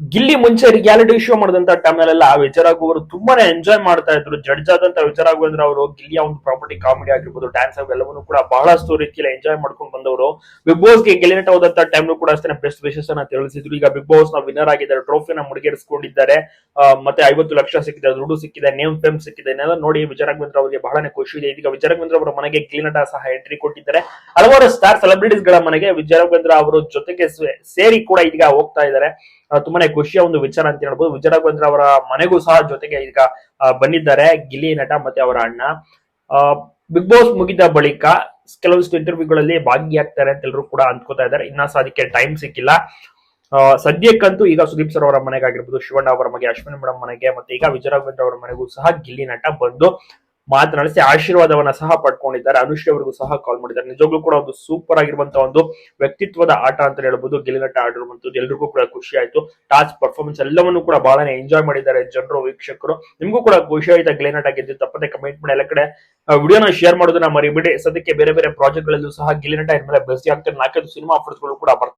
ಗಿಲ್ಲಿ ಮುಂಚೆ reality show ಮಾಡಿದಂತ ಟೈಮ್ನಲ್ಲೆಲ್ಲ ವಿಜಯರಾಘು ಅವರು ತುಂಬಾನೇ ಎಂಜಾಯ್ ಮಾಡ್ತಾ ಇದ್ರು. ಜಡ್ಜ್ ಆದಂತ ವಿಜಯರಾಘು ಅಂದ್ರೆ ಅವರು ಗಿಲ್ಲಿಯ ಒಂದು ಪ್ರಾಪರ್ಟಿ ಕಾಮಿಡಿ ಆಗಿರ್ಬೋದು ಡ್ಯಾನ್ಸ್ ಎಲ್ಲವನ್ನು ಕೂಡ ಬಹಳಷ್ಟು ರೀತಿಯಲ್ಲಿ ಎಂಜಾಯ್ ಮಾಡ್ಕೊಂಡು ಬಂದವರು. ಬಿಗ್ ಬಾಸ್ಗೆ ಗೆಲಿನಟ ಹೋದಂತ ಟೈಮ್ ಕೂಡ ಅಷ್ಟೇ ಬೆಸ್ಟ್ ವಿಶೇಷ ತಿಳಿಸಿದ್ರು. ಈಗ ಬಿಗ್ ಬಾಸ್ನ ವಿನ್ನರ್ ಆಗಿದ್ದಾರೆ ಟ್ರೋಫಿನ ಮುಡಿಗೇರಿಸಿಕೊಂಡಿದ್ದಾರೆ. ಆ, ಮತ್ತೆ ಐವತ್ತು ಲಕ್ಷ ಸಿಕ್ಕಿದೆ ದುಡ್ಡು ಸಿಕ್ಕಿದೆ ನೇಮ್ ಫೇಮ್ ಸಿಕ್ಕಿದೆ ಇದನ್ನೆಲ್ಲ ನೋಡಿ ವಿಚಾರಾಗ್ವೇಂದ್ರ ಅವರಿಗೆ ಬಹಳನೇ ಖುಷಿ ಇದೆ. ಈಗ ವಿಚಾರಾಗ್ವೇಂದ್ರ ಅವರ ಮನೆಗೆ ಗಿಲಿನಟ ಸಹ ಎಂಟ್ರಿ ಕೊಟ್ಟಿದ್ದಾರೆ. ಹಲವಾರು ಸ್ಟಾರ್ ಸೆಲೆಬ್ರಿಟೀಸ್ಗಳ ಮನೆಗೆ ವಿಚಾರಾಗ್ವೇಂದ್ರ ಅವರು ಜೊತೆಗೆ ಸೇರಿ ಕೂಡ ಈಗ ಹೋಗ್ತಾ ಇದ್ದಾರೆ. ಆ, ತುಂಬಾನೇ ಖುಷಿಯ ಒಂದು ವಿಚಾರ ಅಂತ ಹೇಳ್ಬೋದು. ವಿಜಯರಾಘವೇಂದ್ರ ಅವರ ಮನೆಗೂ ಸಹ ಜೊತೆಗೆ ಈಗ ಬಂದಿದ್ದಾರೆ ಗಿಲ್ಲಿ ನಟ ಮತ್ತೆ ಅವರ ಅಣ್ಣ. ಬಿಗ್ ಬಾಸ್ ಮುಗಿದ ಬಳಿಕ ಕೆಲವೊಂದಿಷ್ಟು ಇಂಟರ್ವ್ಯೂಗಳಲ್ಲಿ ಭಾಗಿಯಾಗ್ತಾರೆ ಅಂತ ಎಲ್ಲರೂ ಕೂಡ ಅಂದ್ಕೋತಾ ಇದ್ದಾರೆ. ಇನ್ನ ಸಹ ಅದಕ್ಕೆ ಟೈಮ್ ಸಿಕ್ಕಿಲ್ಲ. ಸದ್ಯಕ್ಕಂತೂ ಈಗ ಸುದೀಪ್ ಸರ್ ಅವರ ಮನೆಗೆ ಆಗಿರ್ಬೋದು ಶಿವಣ್ಣ ಅವರ ಮನೆಗೆ, ಅಶ್ವಿನಿ ಮೇಡಮ್ ಮನೆಗೆ, ಮತ್ತೆ ಈಗ ವಿಜಯರಾಘವೇಂದ್ರ ಅವರ ಮನೆಗೂ ಸಹ ಗಿಲ್ಲಿ ನಟ ಬಂದು ಮಾತನಾಡಿಸಿ ಆಶೀರ್ವಾದವನ್ನ ಸಹ ಪಡ್ಕೊಂಡಿದ್ದಾರೆ. ಅನುಶ್ರೀ ಅವರಿಗೂ ಸಹ ಕಾಲ್ ಮಾಡಿದ್ದಾರೆ. ನಿಜವಾಗ್ಲೂ ಕೂಡ ಒಂದು ಸೂಪರ್ ಆಗಿರುವಂತಹ ಒಂದು ವ್ಯಕ್ತಿತ್ವದ ಆಟ ಅಂತ ಹೇಳ್ಬೋದು. ಗಿಲ್ಲಿ ನಟ ಆಡಿರುವಂತದ್ದು ಎಲ್ರಿಗೂ ಕೂಡ ಖುಷಿ ಆಯ್ತು. ಟಾಸ್ಕ್ ಪರ್ಫಾರ್ಮೆನ್ಸ್ ಎಲ್ಲವನ್ನು ಕೂಡ ಬಹಳನೇ ಎಂಜಾಯ್ ಮಾಡಿದ್ದಾರೆ ಜನರು, ವೀಕ್ಷಕರು. ನಿಮಗೂ ಕೂಡ ಖುಷಿ ಆಯ್ತಾ ಗೆಲಿನಟ ನಟ ಗೆದ್ದು? ತಪ್ಪದೆ ಕಮೆಂಟ್ ಮಾಡಿ. ಎಲ್ಲ ಕಡೆ ವಿಡಿಯೋನ ಶೇರ್ ಮಾಡೋದನ್ನ ಮರಿಬಿಡಿ. ಸದ್ಯಕ್ಕೆ ಬೇರೆ ಬೇರೆ ಪ್ರಾಜೆಕ್ಟ್ ಗಳಲ್ಲೂ ಸಹ ಗೆಲಿನಟ ನಟ ಇನ್ಮೇಲೆ ಬ್ಯುಸಿ ಆಗ್ತಾರೆ ನಾಲ್ಕೈದು ಸಿನಿಮಾ ಆಫರ್ಸ್ಗಳು ಕೂಡ